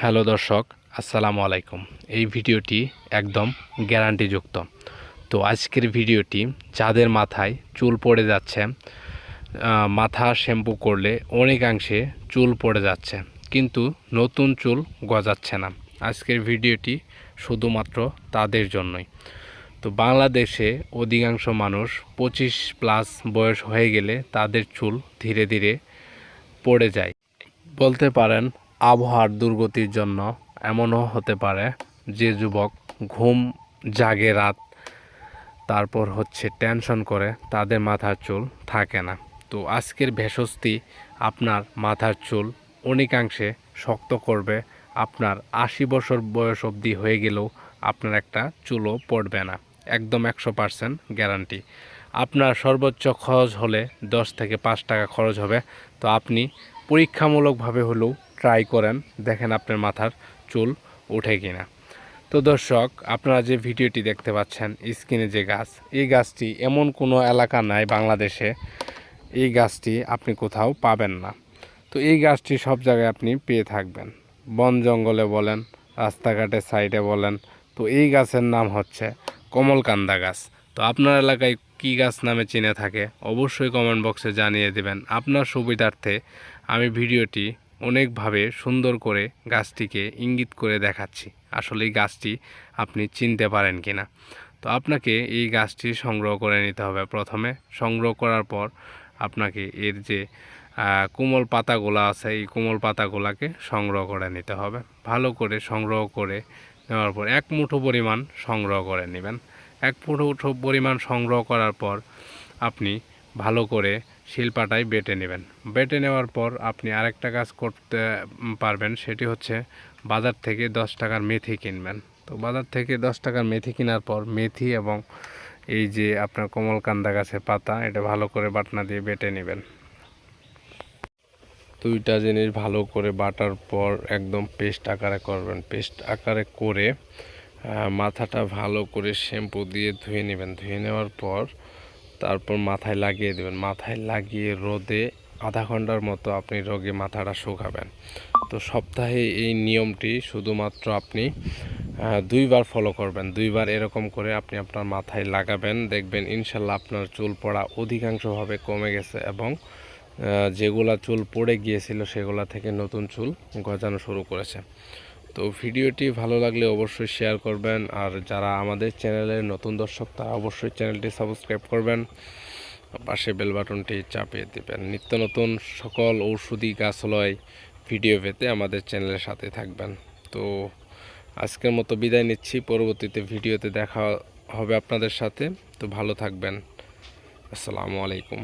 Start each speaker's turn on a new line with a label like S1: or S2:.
S1: Hello দর্শক, আসসালামু আলাইকুম। এই ভিডিওটি একদম গ্যারান্টিযুক্ত। তো আজকের ভিডিওটি যাদের মাথায় চুল পড়ে যাচ্ছে। মাথা শ্যাম্পু করলে অনেকাংশে চুল পড়ে যাচ্ছে, কিন্তু নতুন চুল গজাচ্ছে না। আজকের ভিডিওটি শুধুমাত্র তাদের জন্যই। তো বাংলাদেশে অধিকাংশ মানুষ পঁচিশ প্লাস বয়স হয়ে গেলে তাদের চুল ধীরে ধীরে পড়ে যায়। বলতে পারেন আবহাওয়ার দুর্গতির জন্য এমনও হতে পারে যে যুবক ঘুম জাগে রাত, তারপর হচ্ছে টেনশন করে তাদের মাথার চুল থাকে না। তো আজকের ভেষজটি আপনার মাথার চুল অনেকাংশে শক্ত করবে, আপনার আশি বছর বয়স অবধি হয়ে গেলেও আপনার একটা চুলও পড়বে না, একদম একশো পারসেন্ট গ্যারান্টি। আপনার সর্বোচ্চ খরচ হলে দশ থেকে পাঁচ টাকা খরচ হবে। তো আপনি পরীক্ষামূলকভাবে হলেও ট্রাই করেন, দেখেন আপনার মাথার চুল ওঠে কিনা। তো দর্শক, আপনারা যে ভিডিওটি দেখতে পাচ্ছেন স্ক্রিনে যে গাছ, এই গাছটি এমন কোনো এলাকা নাই বাংলাদেশে, এই গাছটি আপনি কোথাও পাবেন না। তো এই গাছটি সব জায়গায় আপনি পেয়ে থাকবেন। বন জঙ্গলে বলেন রাস্তাঘাটের সাইডে বলেন, তো এই গাছের নাম হচ্ছে কমলকান্দা গাছ। তো আপনার এলাকায় কী গাছ নামে চিনে থাকে, অবশ্যই কমেন্ট বক্সে জানিয়ে দেবেন। আপনার সুবিধার্থে আমি ভিডিওটি অনেকভাবে সুন্দর করে গাছটিকে ইঙ্গিত করে দেখাচ্ছি। আসলে এই গাছটি আপনি চিনতে পারেন কি না তো আপনাকে এই গাছটি সংগ্রহ করে নিতে হবে প্রথমে। সংগ্রহ করার পর আপনাকে এর যে কোমল পাতাগুলো আছে, এই কোমল পাতাগুলোকে সংগ্রহ করে নিতে হবে। ভালো করে সংগ্রহ করে নেওয়ার পর এক মুঠো পরিমাণ সংগ্রহ করে নেবেন। এক মুঠো পরিমাণ সংগ্রহ করার পর আপনি ভালো করে শিলপাটায় বেটে নেবেন। বেটে নেওয়ার পর আপনি আরেকটা কাজ করতে পারবেন, সেটি হচ্ছে বাজার থেকে দশ টাকার মেথি কিনবেন। তো বাজার থেকে দশ টাকার মেথি কেনার পর মেথি এবং এই যে আপনার কমলকান্দা গাছের পাতা, এটা ভালো করে বাটনা দিয়ে বেটে নেবেন। দুইটা জিনিস ভালো করে বাটার পর একদম পেস্ট আকারে করবেন। পেস্ট আকারে করে মাথাটা ভালো করে শ্যাম্পু দিয়ে ধুয়ে নেবেন। ধুয়ে নেওয়ার পর তারপর মাথায় লাগিয়ে দেবেন। মাথায় লাগিয়ে রোদে আধা ঘণ্টার মতো আপনি রোগে মাথাটা শুকাবেন। তো সপ্তাহে এই নিয়মটি শুধুমাত্র আপনি দুইবার ফলো করবেন। দুইবার এরকম করে আপনি আপনার মাথায় লাগাবেন। দেখবেন ইনশাল্লাহ আপনার চুল পড়া অধিকাংশভাবে কমে গেছে এবং যেগুলা চুল পড়ে গিয়েছিল সেগুলা থেকে নতুন চুল গজানো শুরু করেছে। তো ভিডিওটি ভালো লাগলে অবশ্যই শেয়ার করবেন। আর যারা আমাদের চ্যানেলের নতুন দর্শক, তারা অবশ্যই চ্যানেলটি সাবস্ক্রাইব করবেন। পাশে বেল বাটনটি চাপিয়ে দেবেন। নিত্য নতুন সকল ঔষধি গাছলয় ভিডিও পেতে আমাদের চ্যানেলের সাথে থাকবেন। তো আজকের মতো বিদায় নিচ্ছি। পরবর্তীতে ভিডিওতে দেখা হবে আপনাদের সাথে। তো ভালো থাকবেন। আসসালামু আলাইকুম।